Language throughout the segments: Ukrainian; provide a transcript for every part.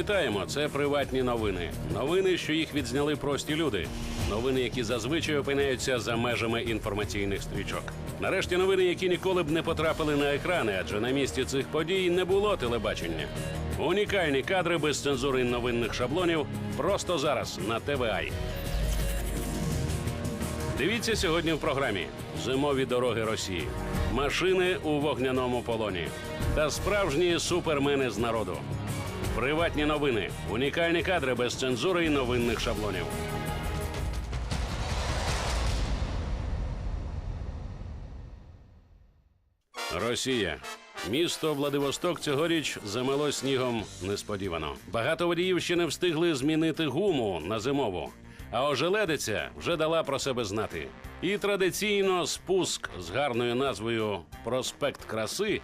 Вітаємо! Це приватні новини. Новини, що їх відзняли прості люди. Новини, які зазвичай опиняються за межами інформаційних стрічок. Нарешті новини, які ніколи б не потрапили на екрани, адже на місці цих подій не було телебачення. Унікальні кадри без цензури новинних шаблонів просто зараз на ТВАЙ. Дивіться сьогодні в програмі Зимові дороги Росії, машини у вогняному полоні та справжні супермени з народу. Приватні новини, унікальні кадри без цензури і новинних шаблонів. Росія. Місто Владивосток цьогоріч замело снігом несподівано. Багато водіїв ще не встигли змінити гуму на зимову. А ожеледиця вже дала про себе знати. І традиційно спуск з гарною назвою Проспект краси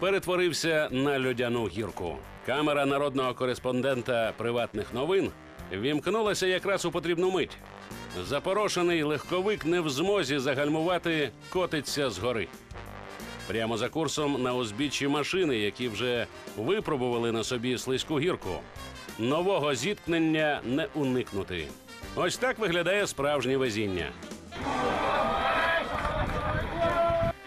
перетворився на льодяну гірку. Камера народного кореспондента приватних новин вімкнулася якраз у потрібну мить. Запорошений легковик не в змозі загальмувати котиться з гори. Прямо за курсом на узбіччі машини, які вже випробували на собі слизьку гірку. Нового зіткнення не уникнути. Ось так виглядає справжнє везіння.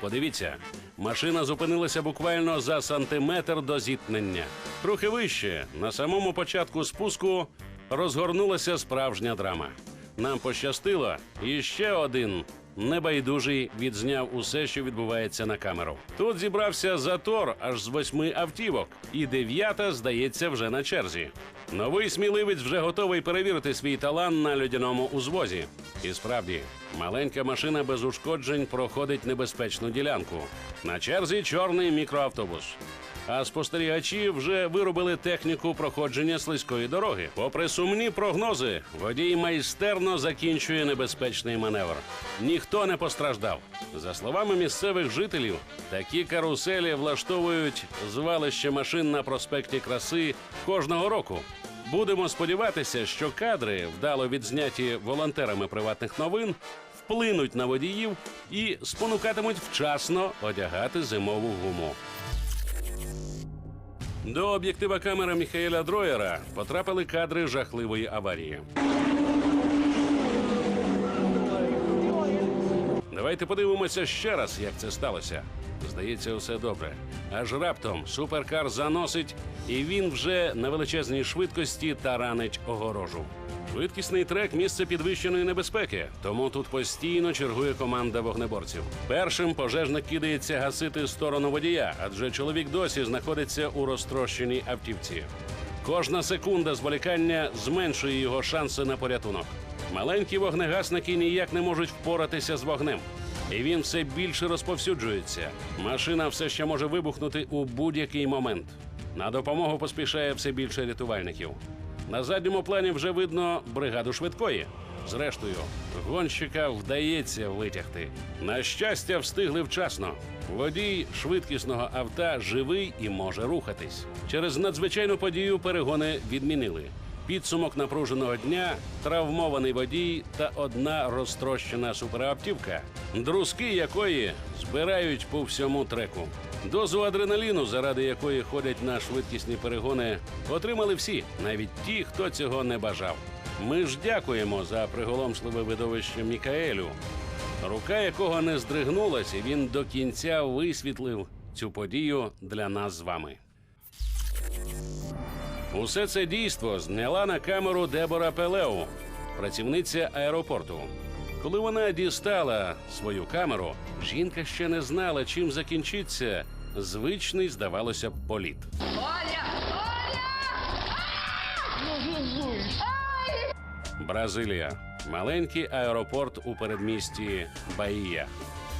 Подивіться, машина зупинилася буквально за сантиметр до зіткнення. Трохи вище, на самому початку спуску, розгорнулася справжня драма. Нам пощастило, і ще один небайдужий відзняв усе, що відбувається на камеру. Тут зібрався затор аж з восьми автівок, і дев'ята, здається, вже на черзі. Новий сміливець вже готовий перевірити свій талант на льодяному узвозі. І справді, маленька машина без ушкоджень проходить небезпечну ділянку. На черзі чорний мікроавтобус. А спостерігачі вже виробили техніку проходження слизької дороги. Попри сумні прогнози, водій майстерно закінчує небезпечний маневр. Ніхто не постраждав. За словами місцевих жителів, такі каруселі влаштовують звалище машин на проспекті краси кожного року. Будемо сподіватися, що кадри, вдало відзняті волонтерами приватних новин, вплинуть на водіїв і спонукатимуть вчасно одягати зимову гуму. До об'єктива камери Міхаеля Дроєра потрапили кадри жахливої аварії. Давайте подивимося ще раз, як це сталося. Здається, все добре. Аж раптом суперкар заносить, і він вже на величезній швидкості таранить огорожу. Швидкісний трек місце підвищеної небезпеки, тому тут постійно чергує команда вогнеборців. Першим пожежник кидається гасити сторону водія, адже чоловік досі знаходиться у розтрощеній автівці. Кожна секунда зволікання зменшує його шанси на порятунок. Маленькі вогнегасники ніяк не можуть впоратися з вогнем. І він все більше розповсюджується. Машина все ще може вибухнути у будь-який момент. На допомогу поспішає все більше рятувальників. На задньому плані вже видно бригаду швидкої. Зрештою, гонщика вдається витягти. На щастя, встигли вчасно. Водій швидкісного авто живий і може рухатись. Через надзвичайну подію перегони відмінили. Підсумок напруженого дня, травмований водій та одна розтрощена суперавтівка, друзки якої збирають по всьому треку. Дозу адреналіну, заради якої ходять на швидкісні перегони, отримали всі, навіть ті, хто цього не бажав. Ми ж дякуємо за приголомшливе видовище Мікаелю, рука якого не здригнулась, і він до кінця висвітлив цю подію для нас з вами. Усе це дійство зняла на камеру Дебора Пелеу, працівниця аеропорту. Коли вона дістала свою камеру, жінка ще не знала, чим закінчиться звичний, здавалося б, політ. Оля! Оля! Бразилія маленький аеропорт у передмісті Баїя.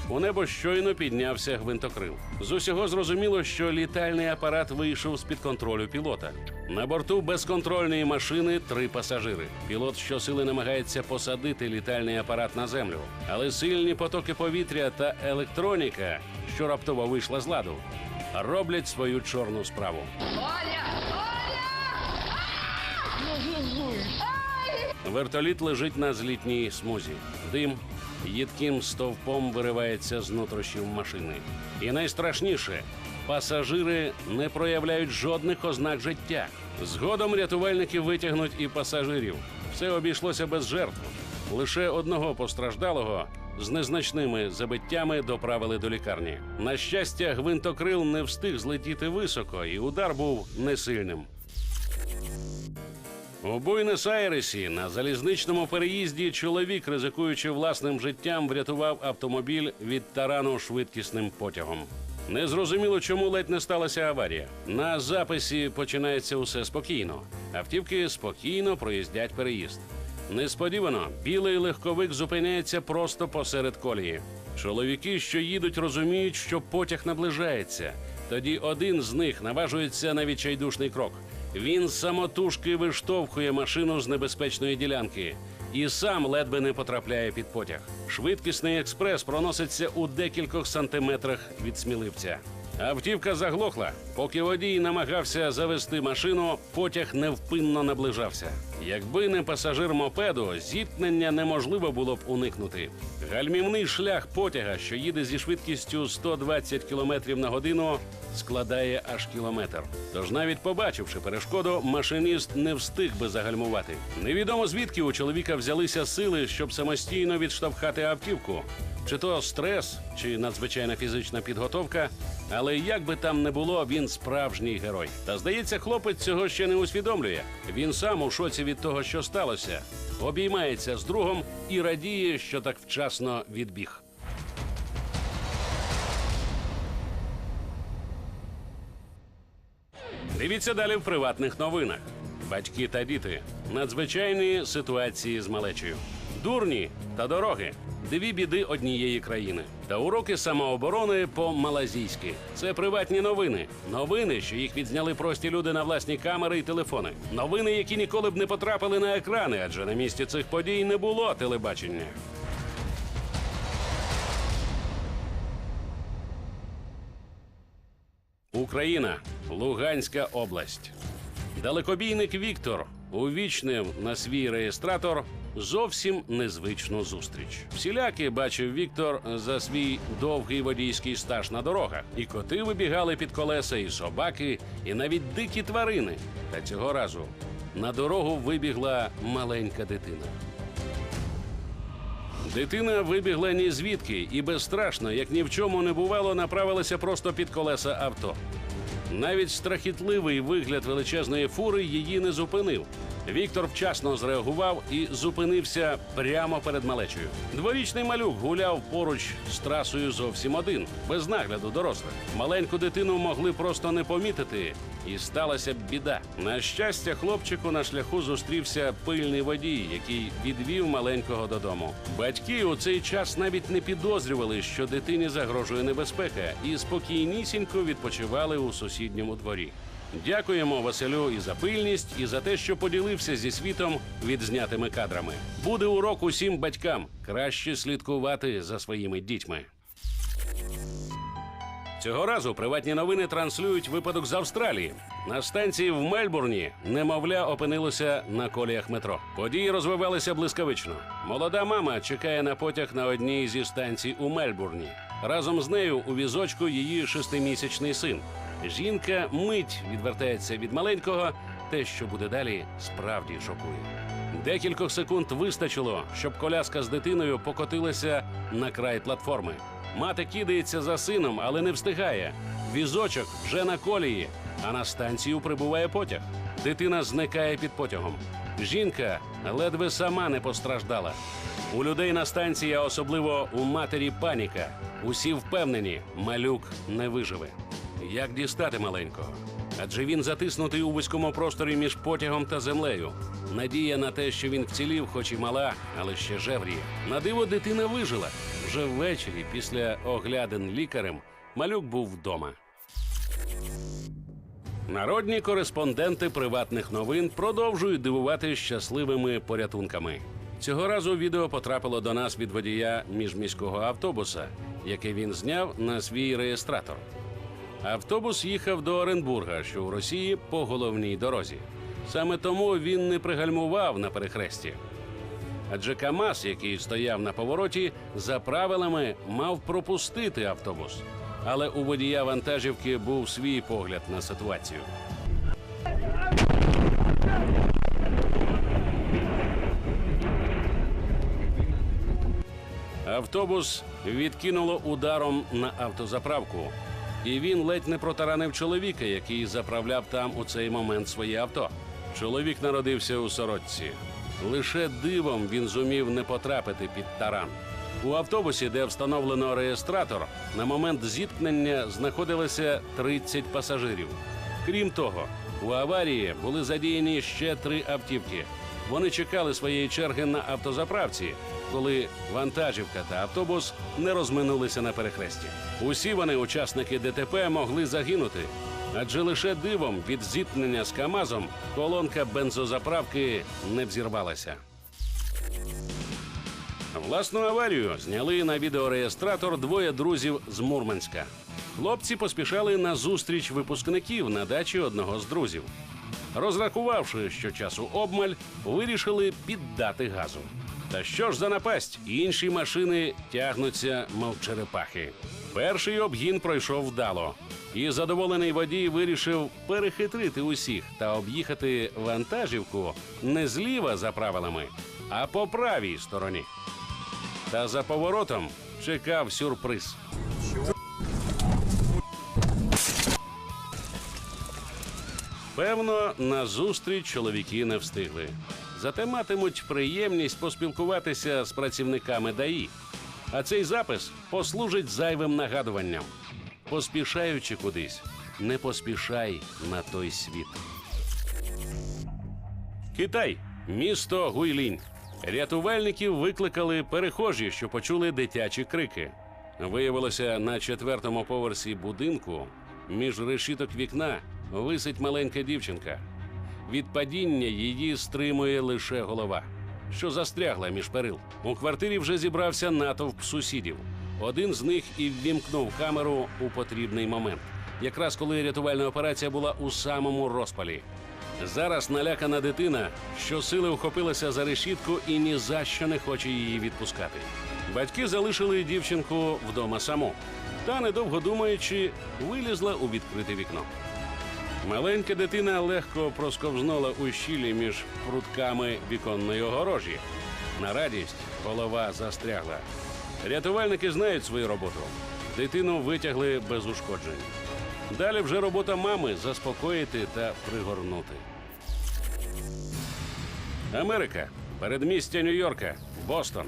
У небо щойно піднявся гвинтокрил. З усього зрозуміло, що літальний апарат вийшов з під контролю пілота. На борту безконтрольної машини три пасажири. Пілот щосили намагається посадити літальний апарат на землю, але сильні потоки повітря та електроніка, що раптово вийшла з ладу, роблять свою чорну справу. Оля! Оля! Вертоліт лежить на злітній смузі. Дим їдким стовпом виривається з нутрощів машини. І найстрашніше Пасажири не проявляють жодних ознак життя. Згодом рятувальники витягнуть і пасажирів. Все обійшлося без жертв. Лише одного постраждалого з незначними забиттями доправили до лікарні. На щастя, гвинтокрил не встиг злетіти високо, і удар був несильним. У Буйнес-Айресі на залізничному переїзді чоловік, ризикуючи власним життям, врятував автомобіль від тарану швидкісним потягом. Незрозуміло, чому ледь не сталася аварія. На записі починається усе спокійно. Автівки спокійно проїздять переїзд. Несподівано білий легковик зупиняється просто посеред колії. Чоловіки, що їдуть, розуміють, що потяг наближається. Тоді один з них наважується на відчайдушний крок. Він самотужки виштовхує машину з небезпечної ділянки і сам ледве не потрапляє під потяг. Швидкісний експрес проноситься у декількох сантиметрах від сміливця. Автівка заглохла. Поки водій намагався завести машину, потяг невпинно наближався. Якби не пасажир мопеду, зіткнення неможливо було б уникнути. Гальмівний шлях потяга, що їде зі швидкістю 120 км на годину, складає аж кілометр. Тож, навіть побачивши перешкоду, машиніст не встиг би загальмувати. Невідомо звідки у чоловіка взялися сили, щоб самостійно відштовхати автівку. Чи то стрес, чи надзвичайна фізична підготовка. Але як би там не було, він справжній герой. Та здається, хлопець цього ще не усвідомлює. Він сам у шоці від того, що сталося, обіймається з другом і радіє, що так вчасно відбіг. Дивіться далі в приватних новинах. Батьки та діти. Надзвичайні ситуації з малечею. Дурні та дороги. Дві біди однієї країни. Та уроки самооборони по-малазійськи. Це приватні новини. Новини, що їх відзняли прості люди на власні камери і телефони. Новини, які ніколи б не потрапили на екрани, адже на місці цих подій не було телебачення. Україна, Луганська область. Далекобійник Віктор увічнив на свій реєстратор зовсім незвичну зустріч. Всіляки бачив Віктор за свій довгий водійський стаж на дорогах. І коти вибігали під колеса, і собаки, і навіть дикі тварини. Та цього разу на дорогу вибігла маленька дитина. Дитина вибігла ні звідки і безстрашно, як ні в чому не бувало, направилася просто під колеса авто. Навіть страхітливий вигляд величезної фури її не зупинив. Віктор вчасно зреагував і зупинився прямо перед малечею. Дворічний малюк гуляв поруч з трасою зовсім один, без нагляду дорослих. Маленьку дитину могли просто не помітити, і сталася біда. На щастя, хлопчику на шляху зустрівся пильний водій, який відвів маленького додому. Батьки у цей час навіть не підозрювали, що дитині загрожує небезпека, і спокійнісінько відпочивали у сусідньому дворі. Дякуємо Василю і за пильність, і за те, що поділився зі світом відзнятими кадрами. Буде урок усім батькам краще слідкувати за своїми дітьми. Цього разу приватні новини транслюють випадок з Австралії. На станції в Мельбурні немовля опинилося на коліях метро. Події розвивалися блискавично. Молода мама чекає на потяг на одній зі станцій у Мельбурні. Разом з нею у візочку її шестимісячний син. Жінка мить відвертається від маленького. Те, що буде далі, справді шокує. Декількох секунд вистачило, щоб коляска з дитиною покотилася на край платформи. Мати кидається за сином, але не встигає. Візочок вже на колії, а на станцію прибуває потяг. Дитина зникає під потягом. Жінка ледве сама не постраждала. У людей на станції, особливо у матері паніка. Усі впевнені, малюк не виживе. Як дістати маленького? Адже він затиснутий у вузькому просторі між потягом та землею. Надія на те, що він вцілів, хоч і мала, але ще жевріє. На диво дитина вижила. Вже ввечері, після оглядин лікарем, малюк був вдома. Народні кореспонденти приватних новин продовжують дивувати щасливими порятунками. Цього разу відео потрапило до нас від водія міжміського автобуса, яке він зняв на свій реєстратор. Автобус їхав до Оренбурга, що у Росії по головній дорозі. Саме тому він не пригальмував на перехресті. Адже КАМАЗ, який стояв на повороті, за правилами мав пропустити автобус. Але у водія вантажівки був свій погляд на ситуацію. Автобус відкинуло ударом на автозаправку, і він ледь не протаранив чоловіка, який заправляв там у цей момент своє авто. Чоловік народився у сорочці. Лише дивом він зумів не потрапити під таран. У автобусі, де встановлено реєстратор, на момент зіткнення знаходилося 30 пасажирів. Крім того, у аварії були задіяні ще три автівки. Вони чекали своєї черги на автозаправці, коли вантажівка та автобус не розминулися на перехресті. Усі вони, учасники ДТП, могли загинути, адже лише дивом від зіткнення з Камазом колонка бензозаправки не взірвалася. Власну аварію зняли на відеореєстратор двоє друзів з Мурманська. Хлопці поспішали на зустріч випускників на дачі одного з друзів. Розрахувавши, що часу обмаль, вирішили піддати газу. Та що ж за напасть? Інші машини тягнуться, мов черепахи. Перший обгін пройшов вдало, і задоволений водій вирішив перехитрити усіх та об'їхати вантажівку не зліва за правилами, а по правій стороні. Та за поворотом чекав сюрприз. Певно, на зустріч чоловіки не встигли. Зате матимуть приємність поспілкуватися з працівниками ДАІ. А цей запис послужить зайвим нагадуванням. Поспішаючи кудись, не поспішай на той світ. Китай, місто Гуйлінь. Рятувальників викликали перехожі, що почули дитячі крики. Виявилося, на четвертому поверсі будинку між решіток вікна висить маленька дівчинка. Від падіння її стримує лише голова, що застрягла між перил. У квартирі вже зібрався натовп сусідів. Один з них і ввімкнув камеру у потрібний момент, якраз коли рятувальна операція була у самому розпалі. Зараз налякана дитина щосили вхопилася за решітку і ні за що не хоче її відпускати. Батьки залишили дівчинку вдома саму, та, недовго думаючи, вилізла у відкрите вікно. Маленька дитина легко просковзнула у щілі між прутками віконної огорожі. На радість голова застрягла. Рятувальники знають свою роботу. Дитину витягли без ушкоджень. Далі вже робота мами заспокоїти та пригорнути. Америка, передмістя Нью-Йорка, Бостон.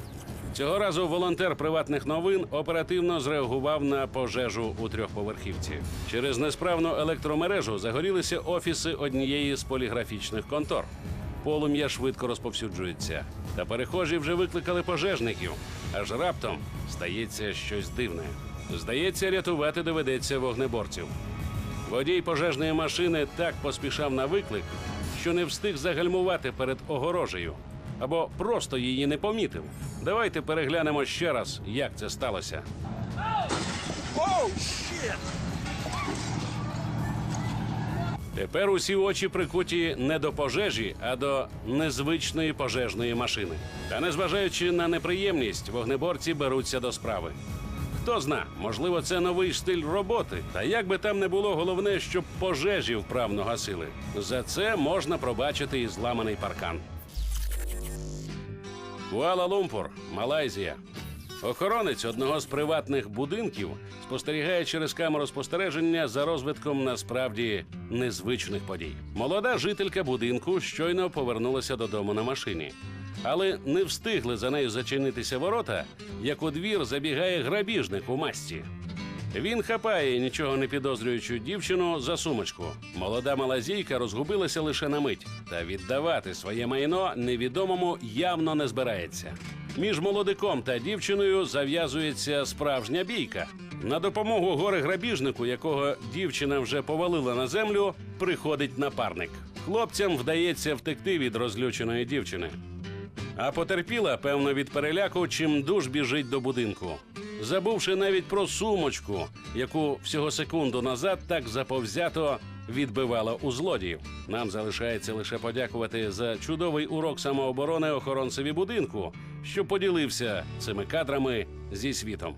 Цього разу волонтер приватних новин оперативно зреагував на пожежу у трьохповерхівці. Через несправну електромережу загорілися офіси однієї з поліграфічних контор. Полум'я швидко розповсюджується, та перехожі вже викликали пожежників. Аж раптом стається щось дивне. Здається, рятувати доведеться вогнеборців. Водій пожежної машини так поспішав на виклик, що не встиг загальмувати перед огорожею або просто її не помітив. Давайте переглянемо ще раз, як це сталося. Тепер усі очі прикуті не до пожежі, а до незвичної пожежної машини. Та незважаючи на неприємність, вогнеборці беруться до справи. Хто зна, можливо, це новий стиль роботи. Та як би там не було, головне, щоб пожежі вправно гасили. За це можна пробачити і зламаний паркан. Куала-Лумпур, Малайзія. Охоронець одного з приватних будинків спостерігає через камеру спостереження за розвитком насправді незвичних подій. Молода жителька будинку щойно повернулася додому на машині. Але не встигли за нею зачинитися ворота, як у двір забігає грабіжник у масці. Він хапає нічого не підозрюючу дівчину за сумочку. Молода малазійка розгубилася лише на мить, та віддавати своє майно невідомому явно не збирається. Між молодиком та дівчиною зав'язується справжня бійка. На допомогу горе грабіжнику, якого дівчина вже повалила на землю, приходить напарник. Хлопцям вдається втекти від розлюченої дівчини. А потерпіла, певно, від переляку, чим душ біжить до будинку, забувши навіть про сумочку, яку всього секунду назад так заповзято відбивала у злодіїв. Нам залишається лише подякувати за чудовий урок самооборони охоронцеві будинку, що поділився цими кадрами зі світом.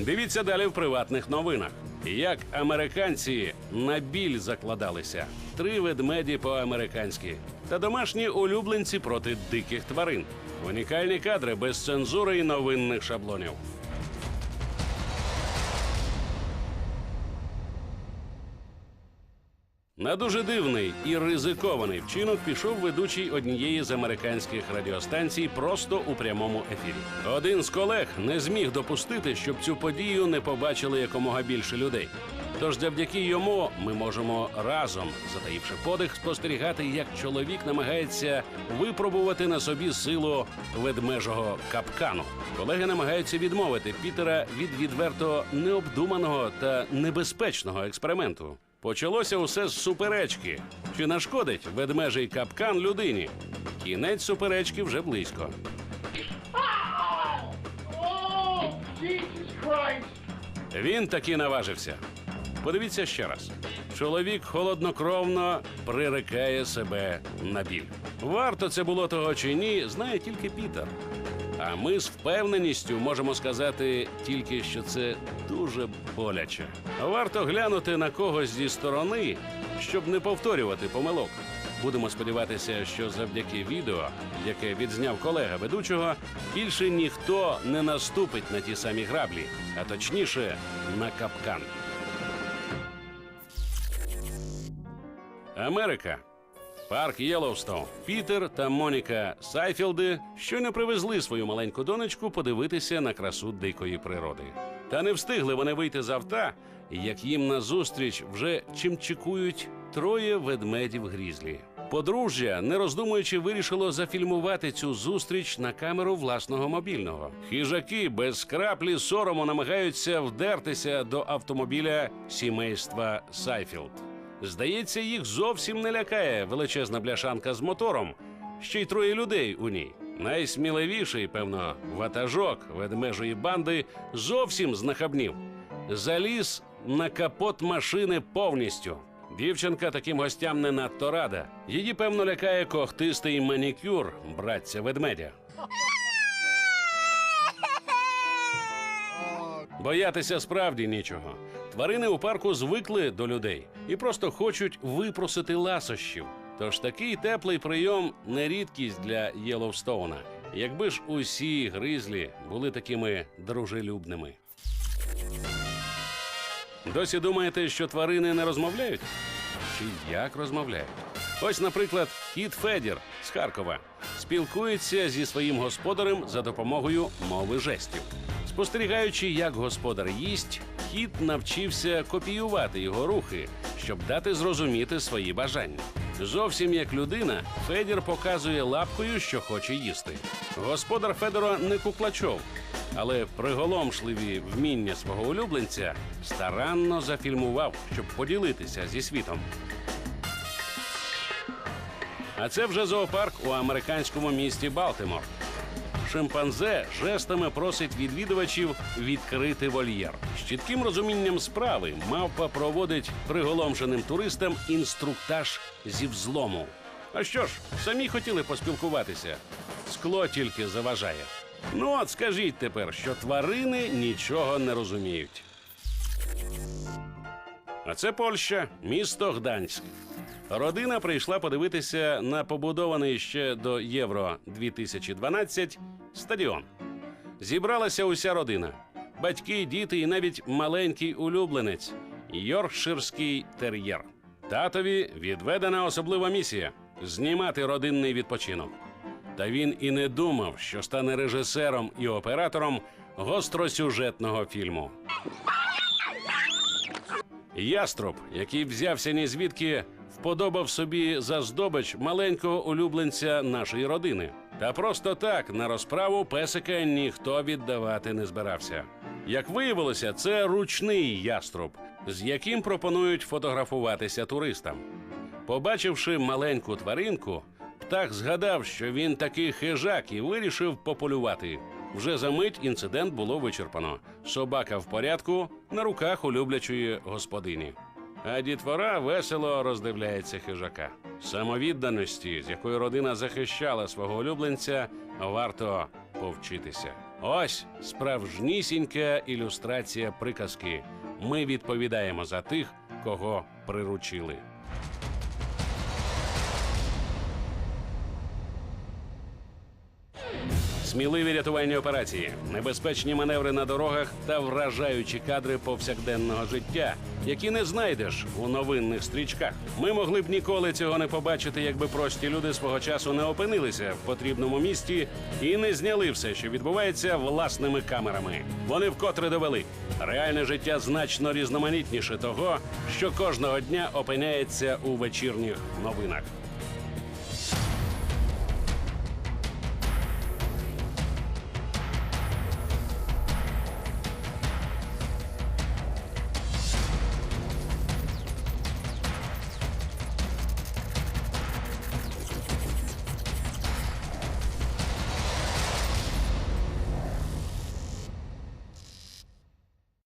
Дивіться далі в приватних новинах. Як американці на біль закладалися. Три ведмеді по-американськи. Та домашні улюбленці проти диких тварин. Унікальні кадри без цензури і новинних шаблонів. На дуже дивний і ризикований вчинок пішов ведучий однієї з американських радіостанцій просто у прямому ефірі. Один з колег не зміг допустити, щоб цю подію не побачили якомога більше людей. Тож завдяки йому ми можемо разом, затаївши подих, спостерігати, як чоловік намагається випробувати на собі силу ведмежого капкану. Колеги намагаються відмовити Пітера від відверто необдуманого та небезпечного експерименту. Почалося усе з суперечки. Чи нашкодить ведмежий капкан людині? Кінець суперечки вже близько. Він таки наважився. Подивіться ще раз. Чоловік холоднокровно прирекає себе на біль. Варто це було того чи ні, знає тільки Пітер. А ми з впевненістю можемо сказати тільки, що це дуже боляче. Варто глянути на когось зі сторони, щоб не повторювати помилок. Будемо сподіватися, що завдяки відео, яке відзняв колега ведучого, більше ніхто не наступить на ті самі граблі, а точніше на капкан. Америка. Парк Єлоустоун. Пітер та Моніка Сайфілди щойно привезли свою маленьку донечку подивитися на красу дикої природи. Та не встигли вони вийти з авто, як їм назустріч вже чимчикують троє ведмедів грізлі. Подружжя, не роздумуючи, вирішило зафільмувати цю зустріч на камеру власного мобільного. Хижаки без краплі сорому намагаються вдертися до автомобіля сімейства Сайфілд. Здається, їх зовсім не лякає величезна бляшанка з мотором, ще й троє людей у ній. Найсміливіший, певно, ватажок ведмежої банди зовсім знахабнів. Заліз на капот машини повністю. Дівчинка таким гостям не надто рада. Її, певно, лякає когтистий манікюр братця ведмедя. Боятися справді нічого. Тварини у парку звикли до людей і просто хочуть випросити ласощів. Тож такий теплий прийом не рідкість для Єловстоуна. Якби ж усі гризлі були такими дружелюбними. Досі думаєте, що тварини не розмовляють? Чи як розмовляють? Ось, наприклад, кіт Федір з Харкова спілкується зі своїм господарем за допомогою мови жестів. Спостерігаючи, як господар їсть, кіт навчився копіювати його рухи, щоб дати зрозуміти свої бажання. Зовсім як людина, Федір показує лапкою, що хоче їсти. Господар Федора не куклачов, але приголомшливі вміння свого улюбленця старанно зафільмував, щоб поділитися зі світом. А це вже зоопарк у американському місті Балтимор. Шимпанзе жестами просить відвідувачів відкрити вольєр. З чітким розумінням справи мавпа проводить приголомшеним туристам інструктаж зі взлому. А що ж, самі хотіли поспілкуватися. Скло тільки заважає. Ну от скажіть тепер, що тварини нічого не розуміють. А це Польща, місто Гданськ. Родина прийшла подивитися на побудований ще до Євро 2012 стадіон. Зібралася уся родина: батьки, діти і навіть маленький улюбленець Йоркширський тер'єр. Татові відведена особлива місія знімати родинний відпочинок. Та він і не думав, що стане режисером і оператором гостросюжетного фільму. Яструб, який взявся ні звідки, вподобав собі за здобич маленького улюбленця нашої родини. Та просто так на розправу песика ніхто віддавати не збирався. Як виявилося, це ручний яструб, з яким пропонують фотографуватися туристам. Побачивши маленьку тваринку, птах згадав, що він такий хижак і вирішив пополювати. Вже за мить інцидент було вичерпано. Собака в порядку на руках улюблячої господині. А дітвора весело роздивляється хижака. Самовідданості, з якою родина захищала свого улюбленця, варто повчитися. Ось справжнісінька ілюстрація приказки. Ми відповідаємо за тих, кого приручили. Сміливі рятувальні операції, небезпечні маневри на дорогах та вражаючі кадри повсякденного життя, які не знайдеш у новинних стрічках. Ми могли б ніколи цього не побачити, якби прості люди свого часу не опинилися в потрібному місті і не зняли все, що відбувається власними камерами. Вони вкотре довели. Реальне життя значно різноманітніше того, що кожного дня опиняється у вечірніх новинах.